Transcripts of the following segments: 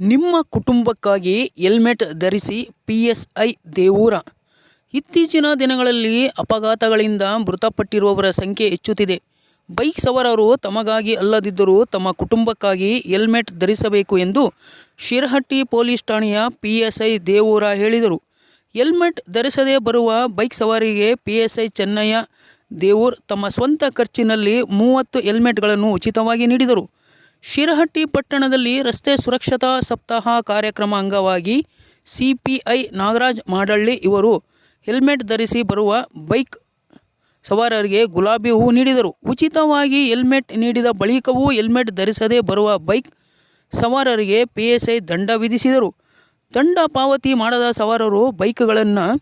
ನಿಮ್ಮ ಕುಟುಂಬಕ್ಕಾಗಿ ಹೆಲ್ಮೆಟ್ ಧರಿಸಿ ಪಿ ಎಸ್ ಐ ದೇವೂರ. ಇತ್ತೀಚಿನ ದಿನಗಳಲ್ಲಿ ಅಪಘಾತಗಳಿಂದ ಮೃತಪಟ್ಟಿರುವವರ ಸಂಖ್ಯೆ ಹೆಚ್ಚುತ್ತಿದೆ. ಬೈಕ್ ಸವಾರರು ತಮಗಾಗಿ ಅಲ್ಲದಿದ್ದರೂ ತಮ್ಮ ಕುಟುಂಬಕ್ಕಾಗಿ ಹೆಲ್ಮೆಟ್ ಧರಿಸಬೇಕು ಎಂದು ಶಿರಹಟ್ಟಿ ಪೊಲೀಸ್ ಠಾಣೆಯ ಪಿ ಎಸ್ ಐ ದೇವೂರ ಹೇಳಿದರು. ಹೆಲ್ಮೆಟ್ ಧರಿಸದೇ ಬರುವ bike ಸವಾರಿಗೆ P S I Channaiah Devur ತಮ್ಮ ಸ್ವಂತ ಖರ್ಚಿನಲ್ಲಿ ಮೂವತ್ತು ಹೆಲ್ಮೆಟ್ಗಳನ್ನು ಉಚಿತವಾಗಿ ನೀಡಿದರು. ಶಿರಹಟ್ಟಿ ಪಟ್ಟಣದಲ್ಲಿ ರಸ್ತೆ ಸುರಕ್ಷತಾ ಸಪ್ತಾಹ ಕಾರ್ಯಕ್ರಮ ಅಂಗವಾಗಿ ಸಿಪಿಐ ನಾಗರಾಜ್ ಮಾಡಳ್ಳಿ ಇವರು ಹೆಲ್ಮೆಟ್ ಧರಿಸಿ ಬರುವ ಬೈಕ್ ಸವಾರರಿಗೆ ಗುಲಾಬಿ ಹೂ ನೀಡಿದರು. ಉಚಿತವಾಗಿ ಹೆಲ್ಮೆಟ್ ನೀಡಿದ ಬಳಿಕವೂ ಹೆಲ್ಮೆಟ್ ಧರಿಸದೆ ಬರುವ ಬೈಕ್ ಸವಾರರಿಗೆ ಪಿ ಎಸ್ ದಂಡ ವಿಧಿಸಿದರು. ದಂಡ ಪಾವತಿ ಮಾಡದ ಸವಾರರು ಬೈಕ್ಗಳನ್ನು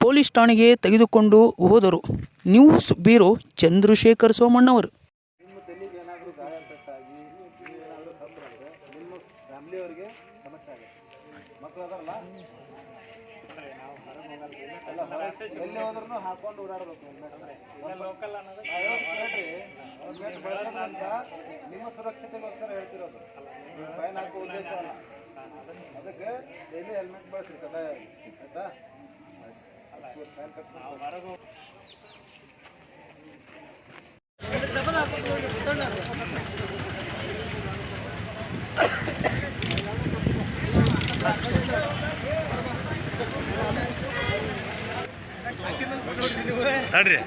ಪೊಲೀಸ್ ಠಾಣೆಗೆ ತೆಗೆದುಕೊಂಡು ಹೋದರು. News bureau Chandrashekar Somannavar. ಸಮಸ್ಯೆ ಆಗುತ್ತೆ ಮಕ್ಕಳು ಅದಾರಲ್ಲ? ಅಲ್ಲ, ಹೊರಗೆ ಎಲ್ಲಿ ಹೋದ್ರೂ ಹಾಕೊಂಡು ಓಡಾಡಬೇಕು ಹೆಲ್ಮೆಟ್ ಬಳಸೋದ್ರಿಂದ ನಿಮ್ಮ ಸುರಕ್ಷತೆಗೋಸ್ಕರ ಹೇಳ್ತಿರೋದು. ಫೈನ್ ಹಾಕೋ ಉದ್ದೇಶ ಅಲ್ಲ. ಅದಕ್ಕೆ ಡೈಲಿ ಹೆಲ್ಮೆಟ್ ಬಳಸ್ರಿ ಕಡ್ಡಾಯ ಆಯ್ತಾ? ಫೈನ್ ಕಟ್ಸ್ಕೊಂಡು ತಡ್ರಿ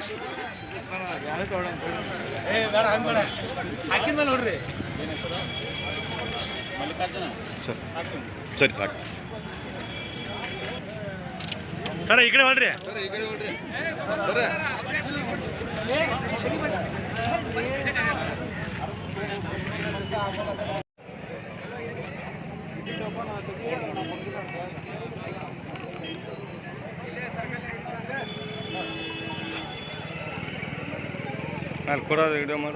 ಸರಿ ಸಾಕು ಸರ ಈ ಕಡೆ ಹೊಡ್ರಿ ಅಲ್ಲಿ ಕೊಡೋದು ವಿಡಿಯೋ ಮಾಡ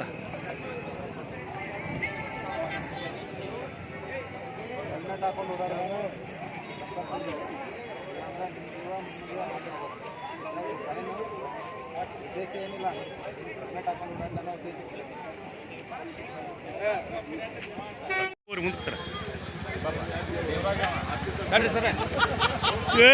ಉದ್ದೇಶ ಏನಿಲ್ಲ ಮುಂದಕ್ಕೆ ಸರ. ಸರ್. ಏ.